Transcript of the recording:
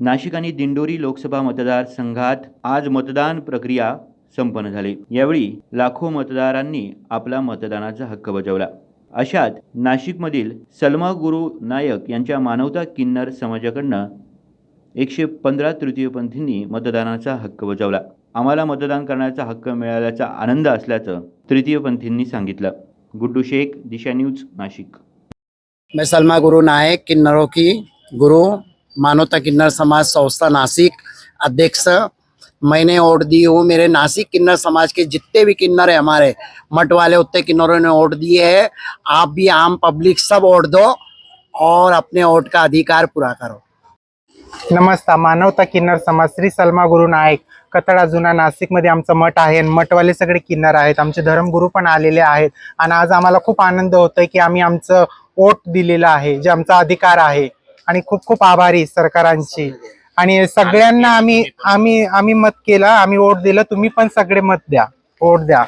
नाशिक आणि दिंडोरी लोकसभा मतदारसंघात आज मतदान प्रक्रिया संपन्न झाली. यावेळी लाखो मतदारांनी आपला मतदानाचा हक्क बजावला. अशात नाशिकमधील सलमा गुरु नायक यांच्या मानवता किन्नर समाजाकडनं एकशे पंधरा तृतीयपंथींनी मतदानाचा हक्क बजावला. आम्हाला मतदान करण्याचा हक्क मिळाल्याचा आनंद असल्याचं तृतीयपंथींनी सांगितलं. गुड्डू शेख दिशा न्यूज नाशिक. मैं सलमा गुरु नायक किन्नरों की गुरु मानवता किन्नर समाज संस्था नासिक। अध्यक्ष मैंने वोट दी हूँ मेरे नासिक किन्नर समाज के जितने भी किन्नर है हमारे, मठ वाले उतने किन्नरों ने वोट दिए है। आप भी आम पब्लिक सब वोट दो और अपने वोट का अधिकार पूरा करो। नमस्कार मानवता किन्नर समाज श्री सलमा गुरु नायक कतळा जुना नाशिकमध्ये आमचं मठ आहे आणि मठवाले सगळे किन्नर आहेत, आमचे धर्मगुरू आणि आज आम्हाला खूप आनंद होतोय की आम्ही आमचं वोट दिलेलं आहे, जे आमचा अधिकार आणि खूप खूप आभारी सरकारांची. आणि सगळ्यांना आम्ही आम्ही आम्ही मत केलं आम्ही वोट दिलं तुम्ही पण सगळे मत द्या वोट द्या.